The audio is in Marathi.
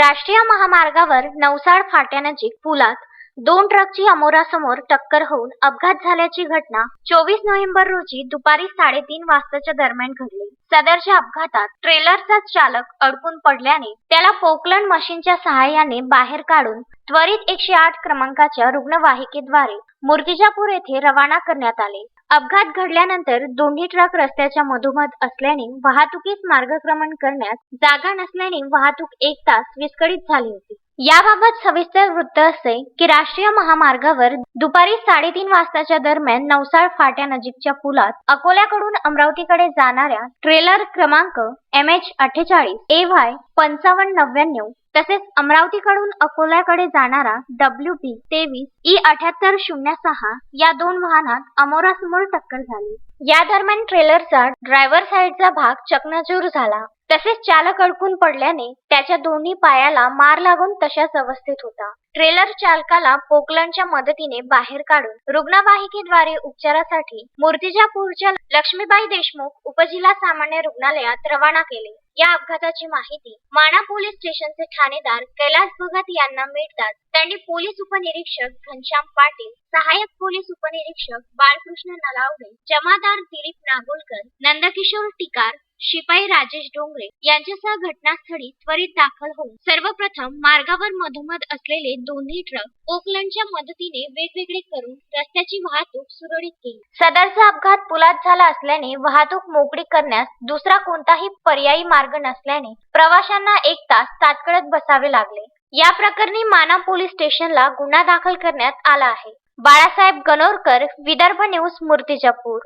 राष्ट्रीय महामार्गावर नवसाळ फाट्यानजीक पुलात दोन ट्रकची अमोरासमोर टक्कर होऊन अपघात झाल्याची घटना चोवीस नोव्हेंबर रोजी दुपारी साडेतीन वाजताच्या दरम्यान घडली. सदरच्या अपघातात ट्रेलरचा चालक अडकून पडल्याने त्याला पोकलन मशीनच्या सहाय्याने बाहेर काढून त्वरित एकशे आठ क्रमांकाच्या रुग्णवाहिकेद्वारे मूर्तिजापूर येथे रवाना करण्यात आले. अपघात घडल्यानंतर दोन्ही ट्रक रस्त्याच्या मधोमध असल्याने वाहतुकीस मार्गक्रमण करण्यास जागा नसल्याने वाहतूक एक तास विस्कळीत झाली होती. याबाबत सविस्तर वृत्त असे की राष्ट्रीय महामार्गावर दुपारी साडेतीन वाजताच्या दरम्यान नवसाळ फाट्या नजीकच्या पुलात अकोल्याकडून अमरावतीकडे जाणाऱ्या ट्रेलर क्रमांक एम एच अठ्ठेचाळीस ए व्हाय पंचावन्न नव्याण्णव तसेच अमरावतीकडून अकोल्याकडे जाणारा डब्ल्यू बी तेवीस ई अठ्याहत्तर शून्य सहा या दोन वाहनात अमोरासमोर टक्कर झाली. या दरम्यान ट्रेलरचा ड्रायव्हर साईडचा भाग चकनाचूर झाला. तसेच चालक अडकून पडल्याने त्याच्या दोन्ही पायाला मार लागून तशाच अवस्थेत होता. ट्रेलर चालकाला पोकलनच्या मदतीने बाहेर काढून रुग्णवाहिकेद्वारे उपचारासाठी मूर्तिजापूरच्या लक्ष्मीबाई देशमुख उपजिल्हा सामान्य रुग्णालयात रवाना केले. या अपघाताची माहिती माणा पोलीस स्टेशनचे ठाणेदार कैलास भगत यांना मिळताच त्यांनी पोलीस उपनिरीक्षक घनश्याम पाटील सहाय्यक पोलीस उपनिरीक्षक बाळकृष्ण नलावडे जमादार दिलीप नागोलकर नंदकिशोर टिकार शिपाई राजेश डोंगरे यांच्यासह घटनास्थळी त्वरित दाखल होऊन सर्वप्रथम मार्गावर मधोमध असलेले दोन्ही ट्रक ओकलंडच्या मदतीने वेगवेगळे करून रस्त्याची वाहतूक सुरळीत केली. सदरचा अपघात पुलात झाला असल्याने वाहतूक मोकळी करण्यास दुसरा कोणताही पर्यायी मार्ग नसल्याने प्रवाशांना एक तास ताटकळत बसावे लागले. या प्रकरणी माना पोलीस स्टेशनला गुन्हा दाखल करण्यात आला आहे. बाळासाहेब गणोरकर विदर्भ न्यूज मूर्तिजापूर.